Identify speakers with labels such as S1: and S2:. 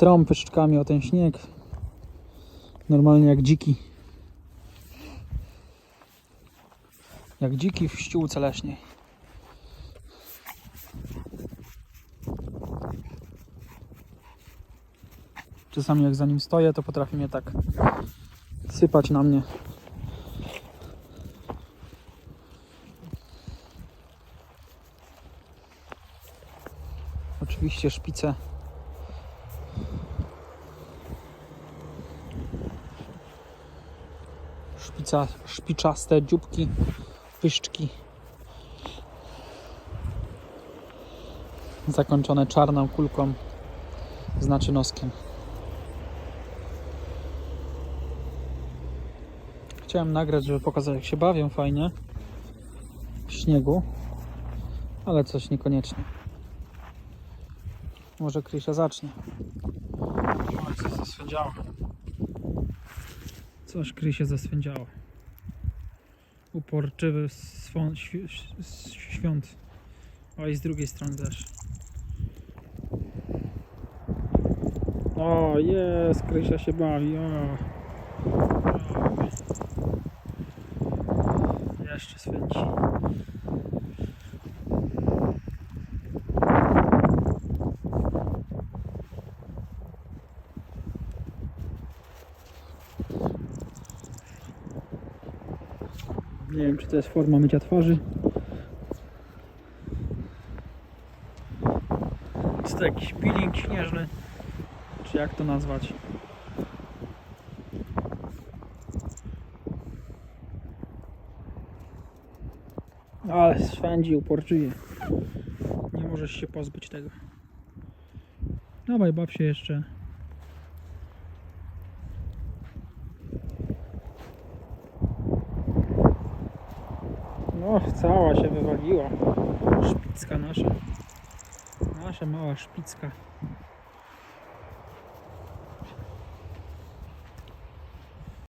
S1: trąb szczkami o ten śnieg. Normalnie jak dziki. Jak dziki w ściółce leśnej. Czasami jak za nim stoję, to potrafi mnie tak sypać na mnie. Oczywiście szpice. Szpica, szpiczaste dzióbki, pyszczki. Zakończone czarną kulką z naczynoskiem. Chciałem nagrać, żeby pokazać jak się bawią fajnie w śniegu, ale coś niekoniecznie. Może Krysia zacznie. Oj, coś zaswędziało. Coś Krysie zaswędziało. Uporczywy swą, świ, świąt. O i z drugiej strony też. O, jest, Krysia się bawi. O. o. Jeszcze swędzi. Nie wiem, czy to jest forma mycia twarzy. Czy to jakiś peeling śnieżny? Czy jak to nazwać? Ale swędzi, uporczywie. Nie możesz się pozbyć tego. Dawaj, baw się jeszcze. No, cała się wywaliła. Szpicka nasza. Nasza mała szpicka.